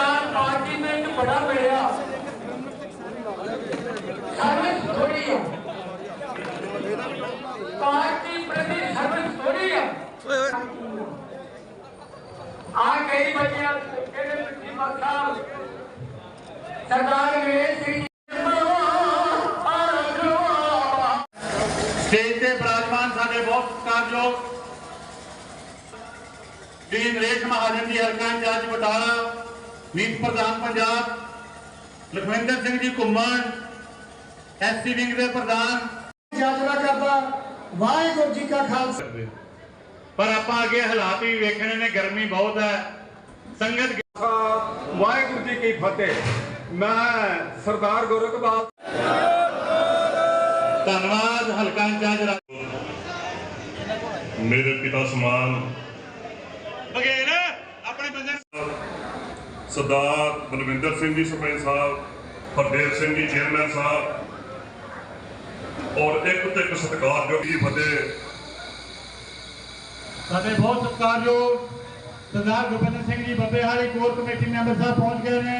सरदार party में एक बड़ा मिला सर्विस थोड़ी है पार्टी प्रति सर्विस थोड़ी है आ गई बनिया केरे मिट्टी मक्खा सरदार नरेश सिंह ਸਟੇਜ ਤੇ ਬਰਾਜਮਾਨ ਸਾਡੇ ਬਹੁਤ ਸਤਿਕਾਰਯੋਗ ਸ਼੍ਰੀ ਨਰੇਸ਼ ਮਹਾਜਨ ਜੀ ਹਲਕਾ ਇੰਚਾਰਜ ਬਟਾਲਾ ਮੀਤ ਪ੍ਰਧਾਨ ਪੰਜਾਬ ਲਖਵਿੰਦਰ ਸਿੰਘ ਜੀ ਘੁੰਮਣ ਐਸਸੀ ਵਿੰਗ ਦੇ ਪ੍ਰਧਾਨ। ਯਾਤਰਾ ਕਰਦਾ ਵਾਹਿਗੁਰੂ ਜੀ ਕਾ ਖਾਲਸਾ। ਪਰ ਆਪਾਂ ਅੱਗੇ ਹਾਲਾਤ ਵੀ ਵੇਖਣੇ ਨੇ ਗਰਮੀ ਬਹੁਤ ਹੈ। ਸੰਗਤ ਵਾਹਿਗੁਰੂ ਜੀ ਕੀ ਫਤਿਹ। ਮੈਂ ਸਰਦਾਰ ਗੋਰਖਵਾਲ ਧੰਨਵਾਦ ਹਲਕਾ ਇੰਚਾਰਜ ਮੇਰੇ ਪਿਤਾ ਸਮਾਨ। ਬਗੇਰ ਸਰਦਾਰ ਬਲਵਿੰਦਰ ਸਿੰਘ ਜੀ ਸਰਪੰਚ ਸਾਹਿਬ, ਹਰਦੇਵ ਸਿੰਘ ਜੀ ਚੇਅਰਮੈਨ ਸਾਹਿਬ, ਔਰ ਇੱਕ ਤੇ ਇੱਕ ਸਤਿਕਾਰਯੋਗ ਜੀ ਫਤਿਹ। ਸਾਡੇ ਬਹੁਤ ਸਤਿਕਾਰਯੋਗ Sardar Gurbinder Singh ji Babbe core committee member Sahib ਪਹੁੰਚ ਗਏ ਨੇ।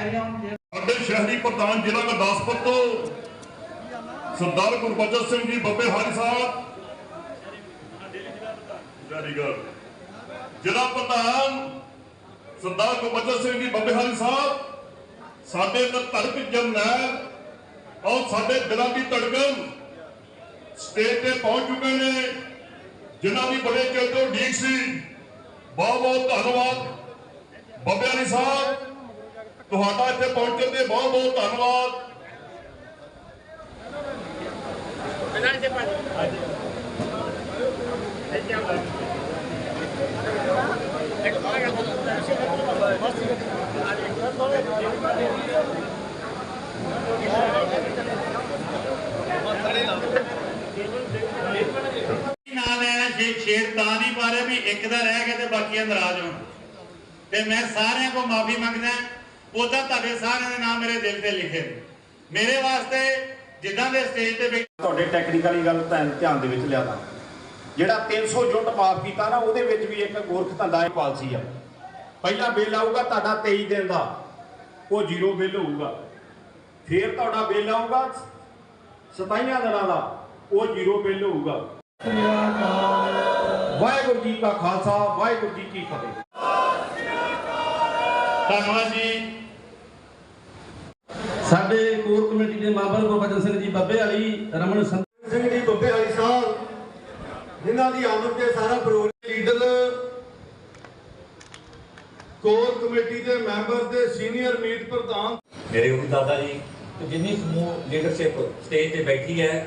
ਸਾਡੇ ਸ਼ਹਿਰੀ ਪ੍ਰਧਾਨ ਜ਼ਿਲ੍ਹਾ ਗੁਰਦਾਸਪੁਰ ਤੋਂ ਸਰਦਾਰ ਗੁਰਬਚਨ ਸਿੰਘ ਜੀ ਬੱਬੇ ਹਾਲੀ ਸਾਹਿਬ। ਵੈਰੀ ਗੁੱਡ ਜ਼ਿਲ੍ਹਾ ਪ੍ਰਧਾਨ ਸਰਦਾਰ ਗੁਰਬਚਨ ਸਿੰਘ ਜੀ ਬੱਬੇ ਹਾਲੀ ਸਾਹਿਬ, ਸਾਡੇ ਅੰਦਰ ਧੜਕ ਜਰਨੈਲ ਔਰ ਸਾਡੇ ਦਿਲਾਂ ਦੀ ਧੜਕਨ ਸਟੇਜ ਤੇ ਪਹੁੰਚ ਚੁੱਕੇ ਨੇ, ਜਿਨ੍ਹਾਂ ਦੀ ਬੜੇ ਚਿਰ ਤੋਂ ਉਡੀਕ ਸੀ। ਬਹੁਤ ਬਹੁਤ ਧੰਨਵਾਦ ਬੱਬੇ ਹਾਲੀ ਸਾਹਿਬ। ਤੁਹਾਡਾ ਇੱਥੇ ਪਹੁੰਚਣ ਤੇ ਬਹੁਤ ਬਹੁਤ ਧੰਨਵਾਦ। ਨਾ ਲੈਣਾ ਸ਼ੇ- ਸ਼ੇਰ ਤਾਂ ਨਹੀਂ ਪਾ ਰਿਹਾ ਵੀ ਇੱਕ ਦਾ ਰਹਿ ਗਿਆ ਤੇ ਬਾਕੀਆਂ ਨਾਰਾਜ਼ ਹੋਣ। ਤੇ ਮੈਂ ਸਾਰਿਆਂ ਕੋ ਮਾਫੀ ਮੰਗਦਾ। ਉਹਦਾ ਤੁਹਾਡੇ ਸਾਰਿਆਂ ਦੇ ਨਾਮ ਮੇਰੇ ਦਿਲ ਤੇ ਲਿਖੇ ਨੇ। ਮੇਰੇ ਵਾਸਤੇ ਜਿੱਦਾਂ ਦੇ ਸਟੇਜ ਤੇ ਬੈਠੇ ਤੁਹਾਡੇ ਟੈਕਨੀਕਲੀ ਗੱਲ ਧਿਆਨ ਧਿਆਨ ਦੇ ਵਿੱਚ ਲਿਆਦਾ ਜਿਹੜਾ 300 ਯੂਨਿਟ ਮਾਫ ਕੀਤਾ ਨਾ ਉਹਦੇ ਵਿੱਚ ਵੀ ਇੱਕ ਗੋਰਖ ਧੰਦਾ ਪਾਲਿਸੀ ਆ। ਪਹਿਲਾ ਬਿੱਲ ਆਊਗਾ ਤੁਹਾਡਾ 23 ਦਿਨ ਦਾ। ਉਹ ਜ਼ੀਰੋ ਬਿੱਲ ਹੋਊਗਾ। ਫਿਰ ਤੁਹਾਡਾ ਬਿੱਲ ਆਊਗਾ 27 ਦਿਨਾਂ ਦਾ। ਉਹ ਜ਼ੀਰੋ ਬਿੱਲ ਹੋਊਗਾ। ਵਾਹਿਗੁਰੂ ਜੀ ਕਾ ਖਾਲਸਾ ਵਾਹਿਗੁਰੂ ਜੀ ਕੀ ਫਤਿਹ। ਧੰਨਵਾਦ ਜੀ। ਸਾਡੇ ਕੋਰ ਕਮੇਟੀ ਦੇ ਮੈਂਬਰ ਗੁਰਬਚਨ ਸਿੰਘ ਜੀ ਬੱਬੇ ਵਾਲੀ ਰਮਨ ਸਿੰਘ ਜੀ ਬੱਬੇ ਵਾਲੀ ਸਾਹਿਬ ਜਿਨ੍ਹਾਂ ਦੀ ਆਮਦ ਤੇ ਸਾਰਾ ਪ੍ਰੋਗਰਾਮ ਲੀਡਰ ਕੋਰ ਕਮੇਟੀ ਦੇ ਮੈਂਬਰ ਤੇ ਸੀਨੀਅਰ ਮੀਤ ਪ੍ਰਧਾਨ। ਮੇਰੇ ਉਹ ਦਾਦਾ ਜੀ ਤੇ ਜਿੰਨੀ ਸਮੂਹ ਲੀਡਰਸ਼ਿਪ ਸਟੇਜ ਤੇ ਬੈਠੀ ਹੈ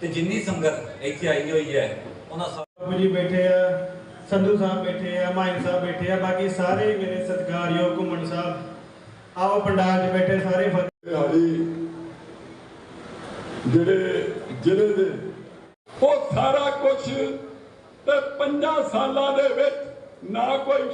ਤੇ ਜਿੰਨੀ ਸੰਗਤ ਇੱਥੇ ਆਈ ਹੋਈ ਹੈ ਉਹਨਾਂ ਸਭ ਜੀ ਬੈਠੇ ਆ ਸੰਧੂ ਸਾਹਿਬ ਬੈਠੇ ਆ ਮਾਇਨ ਸਾਹਿਬ ਬੈਠੇ ਆ ਬਾਕੀ ਸਾਰੇ ਮੇਰੇ ਸਤਿਕਾਰਯੋਗ ਘੁੰਮਣ ਸਾਹਿਬ। ਆਓ ਪੰਡਾਲ 'ਚ ਬੈਠੇ ਸਾਰੇ ਹਾਲੀ ਜਿਹੜੇ ਜ਼ਿਲ੍ਹੇ ਦੇ ਉਹ ਸਾਰਾ ਕੁਝ ਤੇ 50 ਸਾਲਾਂ ਦੇ ਵਿੱਚ ਨਾ ਕੋਈ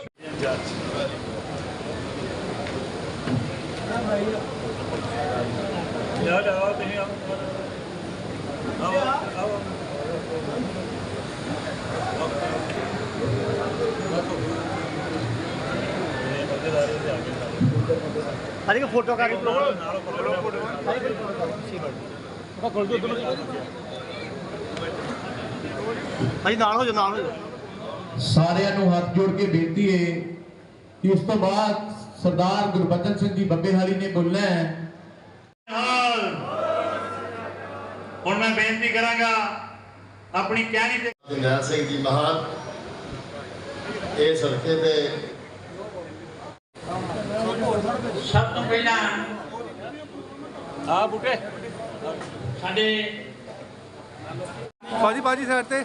ਅਰੇ ਫੋਟੋ ਕਰ ਭਾਈ ਨਾਲ ਹੋ ਜਾ ਨਾਲ ਹੋ ਜਾ ਸਾਰਿਆਂ ਨੂੰ ਹੱਥ ਜੋੜ ਕੇ ਬੇਨਤੀ ਹੈ ਕਿ ਉਸ ਤੋਂ ਬਾਅਦ ਸਰਦਾਰ ਗੁਰਬਚਨ ਸਿੰਘ ਜੀ ਬੱਬੇਹਾਲੀ ਨੇ ਬੋਲਣਾ ਹੈ। ਹੁਣ ਮੈਂ ਬੇਨਤੀ ਕਰਾਂਗਾ ਆਪਣੀ ਕਹਿਣੀ ਤੇ ਜਰਨੈਲ ਸਿੰਘ ਜੀ ਮਹਾਨ ਇਹ ਸੜਕੇ ਤੇ ਸਭ ਤੋਂ ਪਹਿਲਾਂ ਆ ਬੁੱਟੇ ਸਾਡੇ ਬਾਜੀ ਬਾਜੀ ਸਾਈਡ ਤੇ।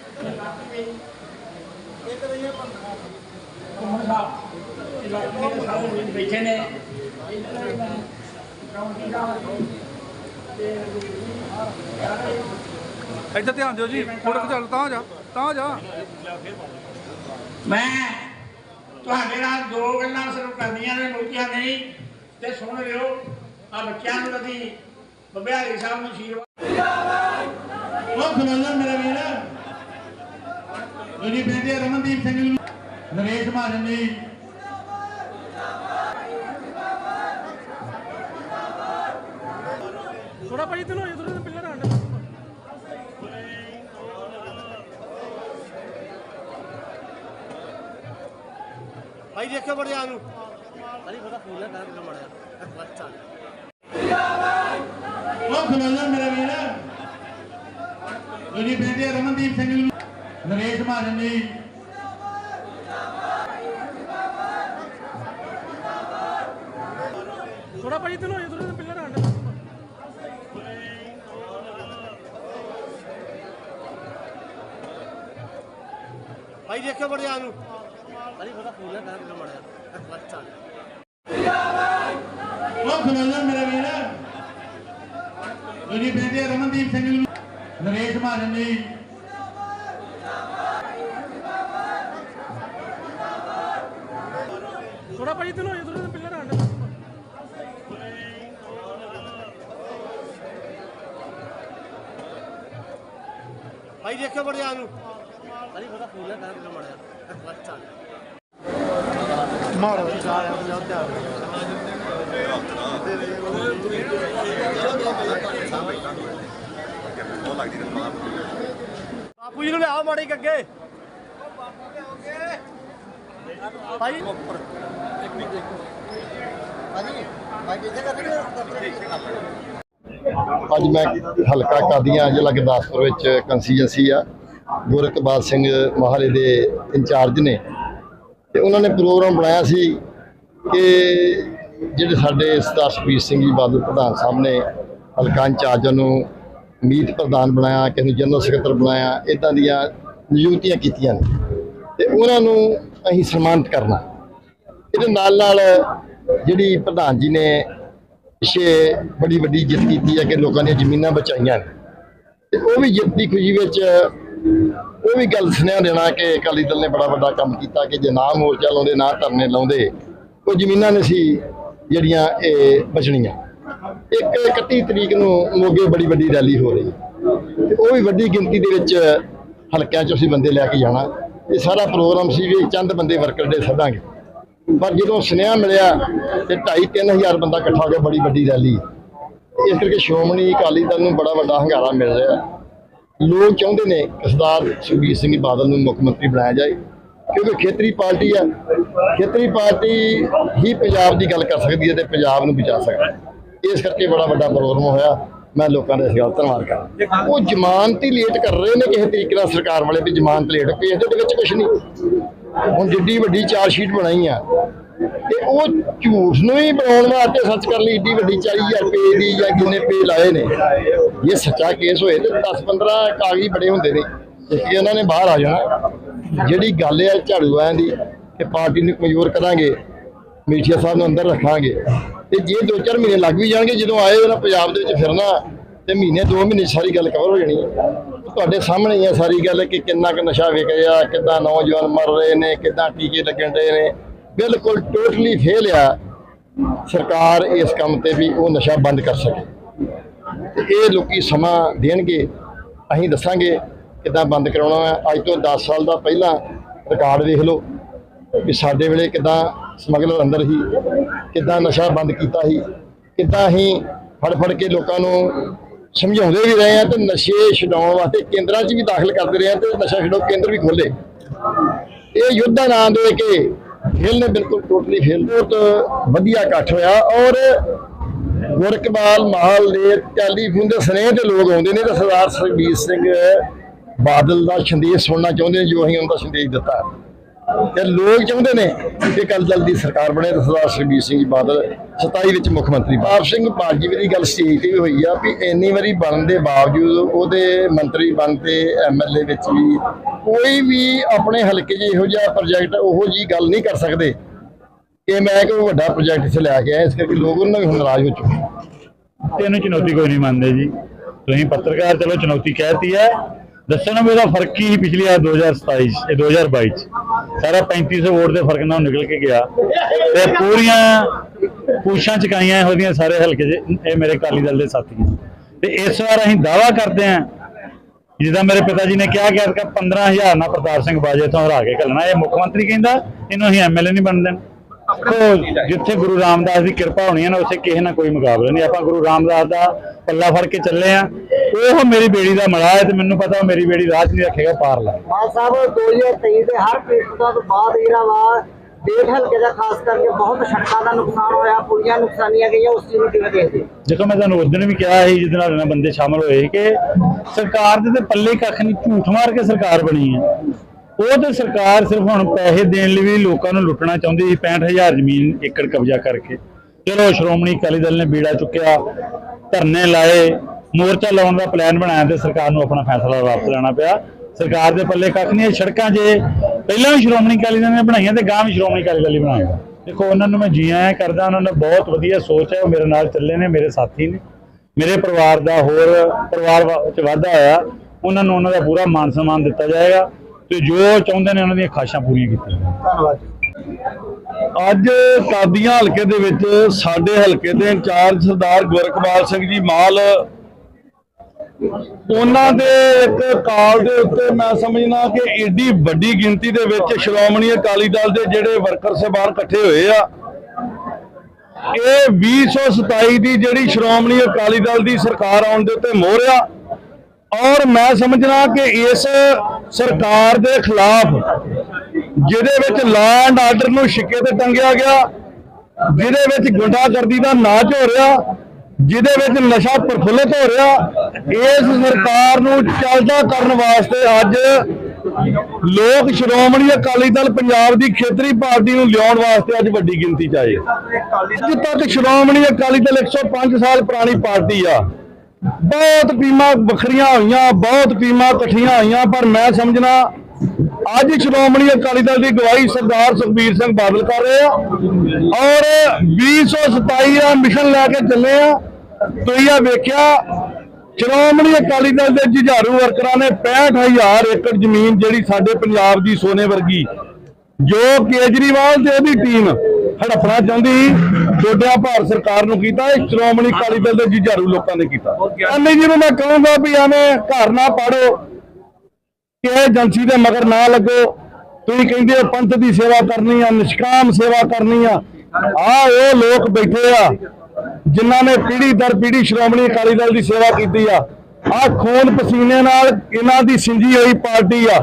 ਬੈਠੇ ਨੇ। ਇੱਧਰ ਧਿਆਨ ਦਿਓ ਜੀ ਫੋਟੋ ਖਿਚਾ ਲਓ ਤਾਂ ਜਾ ਤਾਂ ਜਾ। ਮੈਂ ਤੁਹਾਡੇ ਨਾਲ ਦੋ ਗੱਲਾਂ ਸਿਰਫ ਕਰਨੀਆਂ ਨੇ ਮੁੱਕੀਆਂ ਨਹੀਂ। ਤੇ ਸੁਣ ਲਿਓ ਆ ਬੱਚਿਆਂ ਨੂੰ ਕਦੀ ਬੱਬਿਆਲੀ ਸਾਹਿਬ ਨੂੰ ਆਸ਼ੀਰਵਾਦ ਉਹ ਖਲੋਜਾ ਮੇਰੇ ਵੀਰ। ਦੂਜੀ ਬੇਟੀ ਰਮਨਦੀਪ ਸਿੰਘ ਨੂੰ ਨਰੇਸ਼ ਮਹਾਜਨ ਜੀ ਥੋੜਾ ਭਾਈ ਇੱਧਰ ਹੋ ਜਾ ਥੋੜਾ ਪਿੱਲਰ ਹਟ ਭਾਈ ਦੇਖਿਓ ਬੜਿਆ ਨੂੰ। ਅਰੇ ਪਤਾ ਫੂਲ ਹੈ ਕਰ ਮੜਿਆ ਉਹ ਖਲੋਜਾ ਮੇਰੇ ਵੀਰ ਦੂਜੀ ਬੇਟੀ ਰਮਨਦੀਪ ਸਿੰਘ ਨੂੰ ਨਰੇਸ਼ ਮਹਾਜਨ ਜੀ ਥੋੜਾ ਭਾਈ ਇੱਧਰ ਹੋ ਥੋੜਾ ਪਿੱਲਰ ਹਟ ਭਾਈ ਦੇਖਿਓ ਬੜਿਆ ਨੂੰ। ਅਰੇ ਪਤਾ ਫੂਲ ਹੈ ਕਰ ਮੜਿਆ ਬੱਚਾ। ਉਹ ਖਲੋਜਾ ਮੇਰੇ ਵੀਰ। ਦੂਜੀ ਬੇਟੀ ਹੈ ਰਮਨਦੀਪ ਸਿੰਘ ਨੂੰ ਨਰੇਸ਼ ਮਹਾਜਨ ਜੀ। ਥੋੜਾ ਭਾਈ ਇੱਧਰ ਹੋ ਜਾ ਥੋੜਾ ਪਿੱਲਰ ਹਟ ਭਾਈ ਦੇਖਿਓ ਬੜਿਆ ਨੂੰ। ਅਰੇ ਪਤਾ ਫੂਲ ਹੈ ਕਰ ਮੜਿਆ ਬੱਚਾ ਮਾਰੋ ਸਾਰਿਆਂ ਨੂੰ ਲਿਆਓ ਧਿਆਨ ਬਾਪੂ ਜੀ ਨੂੰ ਲਿਆਓ ਮਾੜੀ ਅੱਗੇ। ਭਾਈ। ਅੱਜ ਮੈਂ ਹਲਕਾ ਕਾਦੀਆਂ ਜ਼ਿਲ੍ਹਾ ਗੁਰਦਾਸਪੁਰ ਵਿੱਚ ਕੰਸਟੀਚੁਐਂਸੀ ਆ। ਗੁਰਕਬਾਦ ਸਿੰਘ ਮਹਾਲੇ ਦੇ ਇੰਚਾਰਜ ਨੇ। ਤੇ ਉਹਨਾਂ ਨੇ ਪ੍ਰੋਗਰਾਮ ਬਣਾਇਆ ਸੀ ਕਿ ਜਿਹੜੇ ਸਾਡੇ ਸਰਦਾਰ ਸੁਖਬੀਰ ਸਿੰਘ ਜੀ ਬਾਦਲ ਪ੍ਰਧਾਨ ਸਾਹਿਬ ਨੇ ਹਲਕਾ ਇੰਚਾਰਜਾਂ ਨੂੰ ਮੀਤ ਪ੍ਰਧਾਨ ਬਣਾਇਆ ਕਿਸੇ ਨੂੰ ਜਨਰਲ ਸਕੱਤਰ ਬਣਾਇਆ ਇਦਾਂ ਦੀਆਂ ਨਿਯੁਕਤੀਆਂ ਕੀਤੀਆਂ ਨੇ। ਤੇ ਉਹਨਾਂ ਨੂੰ ਅਸੀਂ ਸਨਮਾਨਿਤ ਕਰਨਾ। ਇਹਦੇ ਨਾਲ ਨਾਲ ਜਿਹੜੀ ਪ੍ਰਧਾਨ ਜੀ ਨੇ ਪਿਛੇ ਬੜੀ ਵੱਡੀ ਜਿੱਤ ਕੀਤੀ ਹੈ ਕਿ ਲੋਕਾਂ ਦੀਆਂ ਜ਼ਮੀਨਾਂ ਬਚਾਈਆਂ ਨੇ। ਤੇ ਉਹ ਵੀ ਜਿੱਤ ਦੀ ਖੁਸ਼ੀ ਵਿੱਚ ਉਹ ਵੀ ਗੱਲ ਸੁਨੇਹਾ ਦੇਣਾ ਕਿ ਅਕਾਲੀ ਦਲ ਨੇ ਬੜਾ ਵੱਡਾ ਕੰਮ ਕੀਤਾ ਕਿ ਜੇ ਨਾ ਮੋਰਚਾ ਲਾਉਂਦੇ, ਨਾ ਧਰਨੇ ਲਾਉਂਦੇ, ਉਹ ਜ਼ਮੀਨਾਂ ਨੇ ਸੀ ਜਿਹੜੀਆਂ ਇਹ ਬਚਣੀਆਂ। ਇੱਕ 31 ਤਰੀਕ ਨੂੰ ਮੋਗੇ ਬੜੀ ਵੱਡੀ ਰੈਲੀ ਹੋ ਰਹੀ ਹੈ। ਤੇ ਉਹ ਵੀ ਵੱਡੀ ਗਿਣਤੀ ਦੇ ਵਿੱਚ ਹਲਕਿਆਂ 'ਚ ਅਸੀਂ ਬੰਦੇ ਲੈ ਕੇ ਜਾਣਾ। ਇਹ ਸਾਰਾ ਪ੍ਰੋਗਰਾਮ ਸੀ ਵੀ ਚੰਦ ਬੰਦੇ ਵਰਕਰ ਦੇ ਸੱਦਾਂਗੇ। ਪਰ ਜਦੋਂ ਸੁਨੇਹਾ ਮਿਲਿਆ ਤੇ 2.5-3000 ਬੰਦਾ ਇਕੱਠਾ ਹੋ ਗਿਆ, ਬੜੀ ਵੱਡੀ ਰੈਲੀ। ਇਸ ਕਰਕੇ ਸ਼੍ਰੋਮਣੀ ਅਕਾਲੀ ਦਲ ਨੂੰ ਬੜਾ ਵੱਡਾ ਹੰਗਾਰਾ ਮਿਲ ਰਿਹਾ। ਲੋਕ ਚਾਹੁੰਦੇ ਨੇ ਕਿ ਸਰਦਾਰ ਸੁਖਬੀਰ ਸਿੰਘ ਬਾਦਲ ਨੂੰ ਮੁੱਖ ਮੰਤਰੀ ਬਣਾਇਆ ਜਾਏ, ਕਿਉਂਕਿ ਖੇਤਰੀ ਪਾਰਟੀ ਆ। ਖੇਤਰੀ ਪਾਰਟੀ ਹੀ ਪੰਜਾਬ ਦੀ ਗੱਲ ਕਰ ਸਕਦੀ ਹੈ ਤੇ ਪੰਜਾਬ ਨੂੰ ਬਚਾ ਸਕਦੀ ਹੈ। ਇਸ ਕਰਕੇ ਬੜਾ ਵੱਡਾ ਪ੍ਰੋਗਰਾਮ ਹੋਇਆ। ਮੈਂ ਲੋਕਾਂ ਦਾ ਇਸ ਗੱਲ ਧੰਨਵਾਦ ਕਰਦਾ। ਉਹ ਜ਼ਮਾਨਤ ਹੀ ਲੇਟ ਕਰ ਰਹੇ ਨੇ ਕਿਸੇ ਤਰੀਕੇ ਨਾਲ ਸਰਕਾਰ ਵਾਲੇ ਵੀ ਜ਼ਮਾਨਤ ਲੇਟ ਪੇਸ਼ ਦੇ ਵਿੱਚ ਕੁਝ ਨਹੀਂ। ਹੁਣ ਜਿੱਡੀ ਵੱਡੀ ਚਾਰ ਸ਼ੀਟ ਬਣਾਈ ਆ। ਤੇ ਉਹ ਝੂਠ ਨੂੰ ਹੀ ਬਣਾਉਣ ਵਾਸਤੇ ਸੱਚ ਕਰ ਲਈ। ਏਡੀ ਵੱਡੀ 40000 ਰੁਪਏ ਦੀ ਜਾਂ ਕਿੰਨੇ ਪੇ ਲਾਏ ਨੇ। ਇਹ ਸੱਚਾ ਕੇਸ ਹੋਏ ਤੇ 10-15 ਕਾਗਜ਼ ਬੜੇ ਹੁੰਦੇ ਨੇ ਇਸ ਇਹਨਾਂ ਨੇ ਬਾਹਰ ਆ ਜਾਣਾ। ਜਿਹੜੀ ਗੱਲ ਹੈ ਝਾੜੂ ਆਇਆਂ ਦੀ, ਕਿ ਪਾਰਟੀ ਨੂੰ ਕਮਜ਼ੋਰ ਕਰਾਂਗੇ ਮੀਠੀਆ ਸਾਹਿਬ ਨੂੰ ਅੰਦਰ ਰੱਖਾਂਗੇ। ਤੇ ਜੇ 2-4 ਮਹੀਨੇ ਲੱਗ ਵੀ ਜਾਣਗੇ, ਜਦੋਂ ਆਏ ਉਹਨਾਂ ਪੰਜਾਬ ਦੇ ਵਿੱਚ ਫਿਰਨਾ, ਤੇ ਮਹੀਨੇ 2 ਮਹੀਨੇ ਸਾਰੀ ਗੱਲ ਕਵਰ ਹੋ ਜਾਣੀ ਹੈ। ਤੁਹਾਡੇ ਸਾਹਮਣੇ ਹੀ ਹੈ ਸਾਰੀ ਗੱਲ ਕਿ ਕਿੰਨਾ ਕੁ ਨਸ਼ਾ ਵਿਕ ਰਿਹਾ, ਕਿੱਦਾਂ ਨੌਜਵਾਨ ਮਰ ਰਹੇ ਨੇ, ਕਿੱਦਾਂ ਟੀਕੇ ਲੱਗਣ ਰਹੇ ਨੇ। ਬਿਲਕੁਲ ਟੋਟਲੀ ਫੇਲ ਆ। ਸਰਕਾਰ ਇਸ ਕੰਮ ਤੇ ਵੀ ਉਹ ਨਸ਼ਾ ਬੰਦ ਕਰ ਸਕੇ। ਤੇ ਇਹ ਲੋਕੀ ਸਮਾਂ ਦੇਣਗੇ, ਅਸੀਂ ਦੱਸਾਂਗੇ ਕਿੱਦਾਂ ਬੰਦ ਕਰਾਉਣਾ ਹੈ। ਅੱਜ ਤੋਂ 10 ਸਾਲ ਦਾ ਪਹਿਲਾਂ ਰਿਕਾਰਡ ਵੇਖ ਲਓ ਵੀ ਸਾਡੇ ਵੇਲੇ ਕਿੱਦਾਂ ਸਮਗਲਰ ਅੰਦਰ ਹੀ ਕਿੱਦਾਂ ਨਸ਼ਾ ਬੰਦ ਕੀਤਾ ਸੀ, ਕਿੱਦਾਂ ਅਸੀਂ ਫੜ ਫੜ ਕੇ ਲੋਕਾਂ ਨੂੰ ਸਮਝਾਉਂਦੇ ਵੀ ਰਹੇ ਆ ਤੇ ਨਸ਼ੇ ਛਡਾਉਣ ਵਾਸਤੇ ਕੇਂਦਰਾਂ 'ਚ ਵੀ ਦਾਖਲ ਕਰਦੇ ਰਹੇ ਆ ਤੇ ਨਸ਼ਾ ਛਡਾਓ ਕੇਂਦਰ ਵੀ ਖੋਲੇ ਇਹ ਯੁੱਧ ਦਾ ਨਾਮ ਦੇ ਕੇ ਫੇਲ ਨੇ ਬਿਲਕੁਲ ਟੋਟਲੀ ਫੇਲ ਬਹੁਤ ਵਧੀਆ ਇਕੱਠ ਹੋਇਆ ਔਰ ਗੁਰਕਬਾਲ ਮਾਹਲ ਦੇ ਟੈਲੀਫੋਨ ਦੇ ਸਨੇਹ ਤੇ ਲੋਕ ਆਉਂਦੇ ਨੇ ਤੇ ਸਰਦਾਰ ਸੁਖਬੀਰ ਸਿੰਘ ਬਾਦਲ ਦਾ ਸੰਦੇਸ਼ ਸੁਣਨਾ ਚਾਹੁੰਦੇ ਨੇ, ਜੋ ਅਸੀਂ ਉਹਨਾਂ ਦਾ ਸੰਦੇਸ਼ ਦਿੱਤਾ। ਤੇ ਲੋਕ ਚਾਹੁੰਦੇ ਨੇ ਕਿ ਕੱਲ ਦੀ ਸਰਕਾਰ ਬਣੇ ਤੇ ਸਰਦਾਰ ਸੁਖਬੀਰ ਸਿੰਘ ਜੀ ਬਾਦਲ 27 ਵਿੱਚ ਮੁੱਖ ਮੰਤਰੀ ਆਪ ਸਿੰਘ ਬਾਜੀ ਦੀ ਗੱਲ ਸਟੇਜ ਤੇ ਵੀ ਹੋਈ ਆ ਵੀ ਇੰਨੀ ਵਾਰੀ ਬਣਨ ਦੇ ਬਾਵਜੂਦ ਉਹਦੇ ਮੰਤਰੀ ਬਣ ਬਣਦੇ ਐਮਐਲਏ ਵਿੱਚ ਵੀ ਕੋਈ ਵੀ ਆਪਣੇ ਹਲਕੇ 'ਚ ਇਹੋ ਜਿਹਾ ਪ੍ਰੋਜੈਕਟ, ਉਹੋ ਜੀ ਗੱਲ ਨਹੀਂ ਕਰ ਸਕਦੇ। ਕਿ ਮੈਂ ਕੋਈ ਵੱਡਾ ਪ੍ਰੋਜੈਕਟ ਇੱਥੇ ਲੈ ਕੇ ਆਇਆ, ਇਸ ਕਰਕੇ ਲੋਕ ਉਹਨਾਂ ਵੀ ਹੁਣ ਨਾਰਾਜ਼ ਹੋ ਚੁੱਕੇ ਤੇ ਇਹਨੂੰ ਚੁਣੌਤੀ ਕੋਈ ਨਹੀਂ ਮੰਨਦੇ ਜੀ। ਤੁਸੀਂ ਪੱਤਰਕਾਰ, ਚਲੋ ਚੁਣੌਤੀ ਕਹਿਤੀ ਹੈ। ਦੱਸਣ ਨਾ ਵੀ ਉਹਦਾ ਫ਼ਰਕ ਕੀ ਸੀ ਪਿਛਲੀ ਵਾਰ 2027 ਚ, ਇਹ 2022 ਚ? ਸਾਰਾ 3500 ਵੋਟ ਦੇ ਫ਼ਰਕ ਨਾਲ ਨਿਕਲ ਕੇ ਗਿਆ। ਤੇ ਪੂਰੀਆਂ ਪੂਛਾਂ ਚਕਾਈਆਂ ਉਹਦੀਆਂ ਸਾਰੇ ਹਲਕੇ 'ਚ ਇਹ ਮੇਰੇ ਅਕਾਲੀ ਦਲ ਦੇ ਸਾਥੀ ਤੇ ਇਸ ਵਾਰ ਅਸੀਂ ਦਾਵਾ ਕਰਦੇ ਹਾਂ, ਜਿੱਦਾਂ ਮੇਰੇ ਪਿਤਾ ਜੀ ਨੇ ਕਿਹਾ ਕਿ ਕਿ 15000 ਨਾਲ ਪ੍ਰਤਾਪ ਸਿੰਘ ਬਾਜੇ ਤੋਂ ਹਰਾ ਕੇ ਘੱਲਣਾ, ਇਹ ਮੁੱਖ ਮੰਤਰੀ ਕਹਿੰਦਾ, ਇਹਨੂੰ ਅਸੀਂ ਐਮਐਲਏ ਨਹੀਂ ਬਣ ਦੇਣਾ। ਉਹ ਜਿੱਥੇ ਗੁਰੂ ਰਾਮਦਾਸ ਦੀ ਕਿਰਪਾ ਹੋਣੀ ਹੈ ਨਾ ਉੱਥੇ ਕਿਸੇ ਨਾਲ ਕੋਈ ਮੁਕਾਬਲਾ ਨਹੀਂ। ਆਪਾਂ ਗੁਰੂ ਰਾਮਦਾਸ ਦਾ ਪੱਲਾ ਫੜ ਕੇ ਚੱਲੇ ਆ ਉਹ ਮੇਰੀ ਬੇੜੀ ਦਾ ਮੜਾ ਹੈ ਤੇ ਮੈਨੂੰ ਪਤਾ ਉਹ ਮੇਰੀ ਬੇੜੀ ਰਾਹ ਨਹੀਂ ਰੱਖੇਗਾ ਪਾਰ ਲਾ। ਮਾਨ ਸਾਹਿਬ 2023 ਦੇ ਹਰ ਪੀੜਤਾਂ ਤੋਂ ਬਾਅਦ ਜਿਹੜਾ ਵਾ ਦੇਖ ਹਲਕੇ ਦਾ ਖਾਸ ਕਰਕੇ ਬਹੁਤ ਸੜਕਾਂ ਦਾ ਨੁਕਸਾਨ ਹੋਇਆ ਪੁਲੀਆਂ ਨੁਕਸਾਨੀਆਂ ਗਈਆਂ ਉਸ ਚੀਜ਼ ਨੂੰ ਕਿਵੇਂ ਦੇਖਦੇ? ਦੇਖੋ ਮੈਂ ਤੁਹਾਨੂੰ ਉਸ ਦਿਨ ਵੀ ਕਿਹਾ ਸੀ ਜਿਹਦੇ ਨਾਲ ਇਹਨਾਂ ਬੰਦੇ ਸ਼ਾਮਲ ਹੋਏ ਸੀ ਕਿ ਸਰਕਾਰ ਦੇ ਤੇ ਪੱਲੇ ਕੱਖ ਨਹੀਂ ਝੂਠ ਮਾਰ ਕੇ ਸਰਕਾਰ ਬਣੀ ਹੈ। ਉਹ ਤੇ ਸਰਕਾਰ ਸਿਰਫ ਹੁਣ ਪੈਸੇ ਦੇਣ ਲਈ ਵੀ ਲੋਕਾਂ ਨੂੰ ਲੁੱਟਣਾ ਚਾਹੁੰਦੀ ਸੀ 65000 ਜ਼ਮੀਨ ਏਕੜ ਕਬਜ਼ਾ ਕਰਕੇ। ਚਲੋ ਸ਼੍ਰੋਮਣੀ ਅਕਾਲੀ ਦਲ ਨੇ ਬੀੜਾ ਚੁੱਕਿਆ, ਧਰਨੇ ਲਾਏ, ਮੋਰਚਾ ਲਾਉਣ ਦਾ ਪਲਾਨ ਬਣਾਇਆ ਤੇ ਸਰਕਾਰ ਨੂੰ ਆਪਣਾ ਫੈਸਲਾ ਵਾਪਸ ਲੈਣਾ ਪਿਆ। ਸਰਕਾਰ ਦੇ ਪੱਲੇ ਕੱਖ ਨਹੀਂ ਸੜਕਾਂ ਜੇ ਪਹਿਲਾਂ ਵੀ ਸ਼੍ਰੋਮਣੀ ਅਕਾਲੀ ਦਲ ਨੇ ਬਣਾਈਆਂ ਤੇ ਗਾਂ ਵੀ ਸ਼੍ਰੋਮਣੀ ਅਕਾਲੀ ਦਲ ਹੀ ਬਣਾਏਗਾ ਦੇਖੋ, ਉਹਨਾਂ ਨੂੰ ਮੈਂ ਜੀ ਆਇਆਂ ਕਰਦਾ, ਉਹਨਾਂ ਨੇ ਬਹੁਤ ਵਧੀਆ ਸੋਚ ਹੈ, ਉਹ ਮੇਰੇ ਨਾਲ ਚੱਲੇ ਨੇ, ਮੇਰੇ ਸਾਥੀ ਨੇ। ਮੇਰੇ ਪਰਿਵਾਰ ਦਾ ਹੋਰ ਪਰਿਵਾਰ ਚ ਵਾਧਾ ਹੋਇਆ, ਉਹਨਾਂ ਨੂੰ ਉਹਨਾਂ ਦਾ ਪੂਰਾ ਮਾਨ ਸਨਮਾਨ ਦਿੱਤਾ ਜਾਏਗਾ। ਤੇ ਜੋ ਚਾਹੁੰਦੇ ਨੇ ਉਹਨਾਂ ਦੀਆਂ ਖਾਸ਼ਾਂ ਪੂਰੀਆਂ ਕੀਤੀਆਂ ਧੰਨਵਾਦ ਅੱਜ ਕਾਦੀਆਂ ਹਲਕੇ ਦੇ ਵਿੱਚ ਸਾਡੇ ਹਲਕੇ ਦੇ ਇੰਚਾਰਜ ਸਰਦਾਰ ਗੁਰਕਵਾਲ ਸਿੰਘ ਜੀ ਮਾਲ ਉਹਨਾਂ ਦੇ ਇੱਕ ਕਾਲ ਦੇ ਉੱਤੇ ਮੈਂ ਸਮਝਣਾ ਕਿ ਏਡੀ ਵੱਡੀ ਗਿਣਤੀ ਦੇ ਵਿੱਚ ਸ਼੍ਰੋਮਣੀ ਅਕਾਲੀ ਦਲ ਦੇ ਜਿਹੜੇ ਵਰਕਰ ਸਹਿਬਾਨ ਇਕੱਠੇ ਹੋਏ ਆ ਇਹ 2027 ਦੀ ਜਿਹੜੀ ਸ਼੍ਰੋਮਣੀ ਅਕਾਲੀ ਦਲ ਦੀ ਸਰਕਾਰ ਆਉਣ ਦੇ ਉੱਤੇ ਮੋਹਰ ਆ ਔਰ ਮੈਂ ਸਮਝਣਾ ਕਿ ਇਸ ਸਰਕਾਰ ਦੇ ਖਿਲਾਫ ਜਿਹਦੇ ਵਿੱਚ ਲਾਅ ਐਂਡ ਆਰਡਰ ਨੂੰ ਛਿੱਕੇ ਤੇ ਟੰਗਿਆ ਗਿਆ, ਜਿਹਦੇ ਵਿੱਚ ਗੁੰਡਾਗਰਦੀ ਦਾ ਨਾਚ ਹੋ ਰਿਹਾ ਜਿਹਦੇ ਵਿੱਚ ਨਸ਼ਾ ਪ੍ਰਫੁੱਲਤ ਹੋ ਰਿਹਾ, ਇਸ ਸਰਕਾਰ ਨੂੰ ਚਲਦਾ ਕਰਨ ਵਾਸਤੇ ਅੱਜ ਲੋਕ ਸ਼੍ਰੋਮਣੀ ਅਕਾਲੀ ਦਲ ਪੰਜਾਬ ਦੀ ਖੇਤਰੀ ਪਾਰਟੀ ਨੂੰ ਲਿਆਉਣ ਵਾਸਤੇ ਅੱਜ ਵੱਡੀ ਗਿਣਤੀ ਚ ਆਏ। ਅੱਜ ਤੱਕ ਸ਼੍ਰੋਮਣੀ ਅਕਾਲੀ ਦਲ 105 ਸਾਲ ਪੁਰਾਣੀ ਪਾਰਟੀ ਆ ਬਹੁਤ ਟੀਮਾਂ ਵੱਖਰੀਆਂ ਹੋਈਆਂ ਬਹੁਤ ਟੀਮਾਂ ਇਕੱਠੀਆਂ ਹੋਈਆਂ ਪਰ ਮੈਂ ਸਮਝਣਾ ਅੱਜ ਸ਼੍ਰੋਮਣੀ ਅਕਾਲੀ ਦਲ ਦੀ ਗਵਾਹੀ ਸਰਦਾਰ ਸੁਖਬੀਰ ਸਿੰਘ ਬਾਦਲ ਕਰ ਰਹੇ ਆ ਔਰ 2027 ਦਾ ਮਿਸ਼ਨ ਲੈ ਕੇ ਚੱਲੇ ਆ। ਤੁਸੀਂ ਆ ਵੇਖਿਆ ਸ਼੍ਰੋਮਣੀ ਅਕਾਲੀ ਦਲ ਦੇ ਜੁਝਾਰੂ ਵਰਕਰਾਂ ਨੇ 65000 ਏਕੜ ਜ਼ਮੀਨ ਜਿਹੜੀ ਸਾਡੇ ਪੰਜਾਬ ਦੀ ਸੋਨੇ ਵਰਗੀ ਜੋ ਕੇਜਰੀਵਾਲ ਤੇ ਉਹਦੀ ਟੀਮ ਹੜਪਣਾ ਚਾਹੁੰਦੀ ਸੀ, ਛੋਟਿਆਂ ਭਾਰਤ ਸਰਕਾਰ ਨੂੰ ਕੀਤਾ ਇਹ ਸ਼੍ਰੋਮਣੀ ਅਕਾਲੀ ਦਲ ਦੇ ਜੁਝਾਰੂ ਲੋਕਾਂ ਨੇ ਕੀਤਾ। ਐਮਏ ਜੀ ਨੂੰ ਮੈਂ ਕਹੂੰਗਾ ਵੀ ਐਵੇਂ ਘਰ ਨਾ ਪਾੜੋ ਕਿ ਇਹ ਏਜੰਸੀ ਦੇ ਮਗਰ ਨਾ ਲੱਗੋ। ਤੁਸੀਂ ਕਹਿੰਦੇ ਹੋ ਪੰਥ ਦੀ ਸੇਵਾ ਕਰਨੀ ਆ ਨਿਸ਼ਕਾਮ ਸੇਵਾ ਕਰਨੀ ਆ। ਆ ਉਹ ਲੋਕ ਬੈਠੇ ਆ ਜਿਨ੍ਹਾਂ ਨੇ ਪੀੜ੍ਹੀ ਦਰ ਪੀੜ੍ਹੀ ਸ਼੍ਰੋਮਣੀ ਅਕਾਲੀ ਦਲ ਦੀ ਸੇਵਾ ਕੀਤੀ ਆ। ਆ ਖੂਨ ਪਸੀਨੇ ਨਾਲ ਇਹਨਾਂ ਦੀ ਸਿੰਜੀ ਹੋਈ ਪਾਰਟੀ ਆ।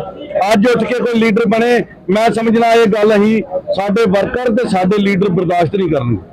ਅੱਜ ਉੱਠ ਕੇ ਕੋਈ ਲੀਡਰ ਬਣੇ ਮੈਂ ਸਮਝਣਾ ਇਹ ਗੱਲ ਅਸੀਂ ਸਾਡੇ ਵਰਕਰ ਤੇ ਸਾਡੇ ਲੀਡਰ ਬਰਦਾਸ਼ਤ ਨਹੀਂ ਕਰਨਗੇ।